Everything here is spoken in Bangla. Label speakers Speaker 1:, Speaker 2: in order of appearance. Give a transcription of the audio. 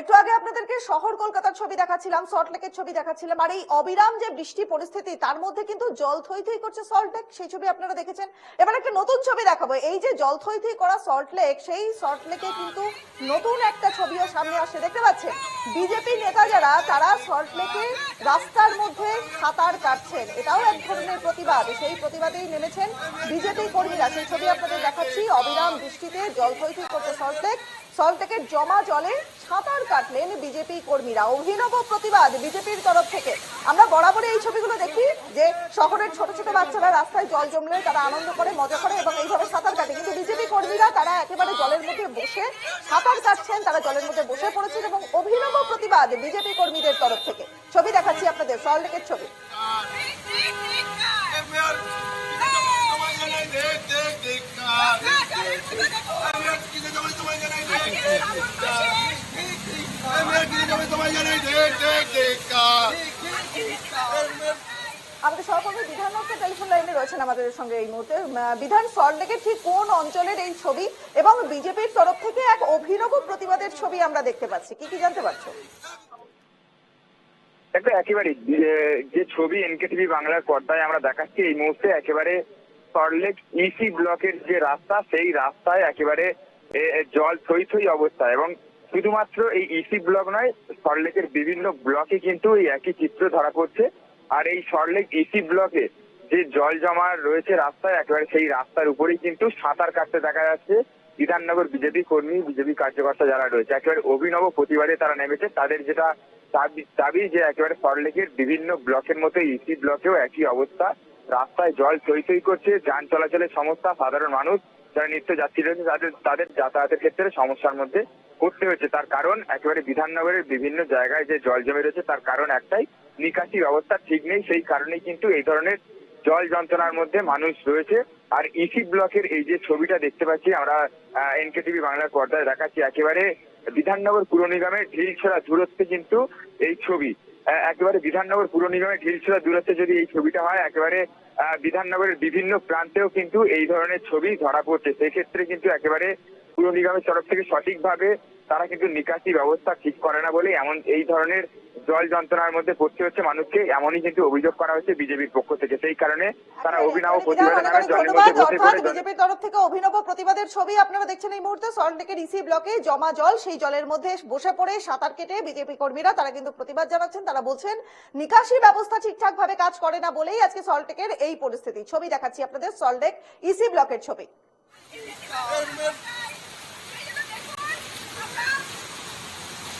Speaker 1: একটু আগে আপনাদেরকে শহর কলকাতার ছবি দেখাচ্ছিলাম সল্টলেকের ছবি দেখাচ্ছিলাম, আর এই অবিরাম যে বৃষ্টি পরিস্থিতি, তার মধ্যে কিন্তু জল থই থই করছে সল্টলেক সেই ছবি আপনারা দেখেছেন। এবার একটা নতুন ছবি দেখাবো। এই যে জল থই থই করা সল্টলেক সেই সল্টলেকে কিন্তু নতুন একটা ছবিও সামনে আসে দেখতে পাচ্ছেন বিজেপি নেতা যারা, তারা সল্টলেকে রাস্তার মধ্যে সাঁতার কাটছেন। এটাও এক ধরনের প্রতিবাদ। সেই প্রতিবাদেই নেমেছেন বিজেপি কর্মীরা। সেই ছবি আপনাদের দেখাচ্ছি। অবিরাম বৃষ্টিতে জল থই থই করছে সল্টলেক সল্টলেকের জমা জলে সাঁতার কাটলেন বিজেপি কর্মীরা অভিনব প্রতিবাদ বিজেপির তরফ থেকে। আমরা বরাবরই এই ছবিগুলো দেখি যে শহরের ছোট ছোট বাচ্চারা রাস্তায় জল জমলে তারা আনন্দ করে, মজা করে এবং এইভাবে সাঁতার কাটে। কিন্তু বিজেপি কর্মীরা তারা একেবারে জলের মধ্যে বসে সাঁতার কাটছেন, তারা জলের মধ্যে বসে পড়েছেন এবং অভিনব প্রতিবাদ বিজেপি কর্মীদের তরফ থেকে। ছবি দেখাচ্ছি আপনাদের, সল্টলেকের ছবি। সহকর্মী বিধান টেলিফোন লাইনে রয়েছেন আমাদের সঙ্গে এই মুহূর্তে। বিধান সল্টলেকের ঠিক কোন অঞ্চলের এই ছবি এবং বিজেপির তরফ থেকে এক অভিনব প্রতিবাদের ছবি আমরা দেখতে পাচ্ছি। কি কি জানতে পারছ?
Speaker 2: দেখো, একেবারে যে ছবি এনকেটিভি বাংলার পর্দায় আমরা দেখাচ্ছি, এই মুহূর্তে একেবারে সল্টলেক ইসি ব্লকের যে রাস্তা, সেই রাস্তায় একেবারে জল থই থই অবস্থা এবং শুধুমাত্র এই ইসি ব্লক নয় সল্টলেকের বিভিন্ন ব্লকে কিন্তু এই একই চিত্র ধরা পড়ছে। আর এই সল্টলেক ইসি ব্লকে যে জল জমা রয়েছে রাস্তায়, একেবারে সেই রাস্তার উপরেই কিন্তু সাঁতার কাটতে দেখা যাচ্ছে। বিধাননগর বিজেপি কর্মী, বিজেপি কার্যকর্তা যারা রয়েছে, একেবারে অভিনব প্রতিবাদে তারা নেমেছে। তাদের যেটা দাবি যে একেবারে সল্টলেকের বিভিন্ন ব্লকের মতো ইসি ব্লকেও একই অবস্থা। রাস্তায় জল থই করছে, যান চলাচলের সমস্যা, সাধারণ মানুষ যারা নিত্য যাত্রী রয়েছে, তাদের তাদের যাতায়াতের ক্ষেত্রে সমস্যার মধ্যে পড়তে হচ্ছে। তার কারণ একেবারে বিধাননগরের বিভিন্ন জায়গায় যে জল জমে রয়েছে, তার কারণ একটাই নিকাশি ব্যবস্থা ঠিক নেই, সেই কারণেই কিন্তু এই ধরনের জল যন্ত্রণার মধ্যে মানুষ রয়েছে। আর ইসি ব্লকের এই যে ছবিটা দেখতে পাচ্ছি, আমরা এনকেটিভি বাংলার পর্দায় দেখাচ্ছি, একেবারে বিধাননগর পুর নিগমের ঢিলছড়া দূরত্বে কিন্তু এই ছবি। একেবারে বিধাননগর পুর নিগমের ঢিলছড়া দূরত্বে যদি এই ছবিটা হয়, একেবারে বিধাননগরের বিভিন্ন প্রান্তেও কিন্তু এই ধরনের ছবি ধরা পড়ছে। সেক্ষেত্রে কিন্তু একেবারে পুর নিগমের তরফ থেকে সঠিকভাবে তারা কিন্তু নিকাশি ব্যবস্থা ঠিক করে না বলে এমন এই ধরনের জল যন্ত্রণার মধ্যে পড়তে হচ্ছে মানুষকে এমনই কিন্তু অভিযোগ করা হয়েছে বিজেপির পক্ষ থেকে। সেই কারণে তারা অভিনব প্রতিবাদে নামে জলের মধ্যে বসে পড়ে
Speaker 1: বিজেপির তরফ থেকে অভিনব প্রতিবাদের ছবি আপনারা দেখছেন এই মুহূর্তে। সল্টলেকের ইসি ব্লকে জমা জল সেই জলের মধ্যে বসে পড়ে সাঁতার কেটে বিজেপি কর্মীরা তারা কিন্তু প্রতিবাদ জানাচ্ছেন। তারা বলছেন নিকাশি ব্যবস্থা ঠিকঠাক ভাবে কাজ করে না বলেই আজকে সল্টলেকের এই পরিস্থিতি। ছবি দেখাচ্ছি আপনাদের সল্টলেক ইসি ব্লকের ছবি।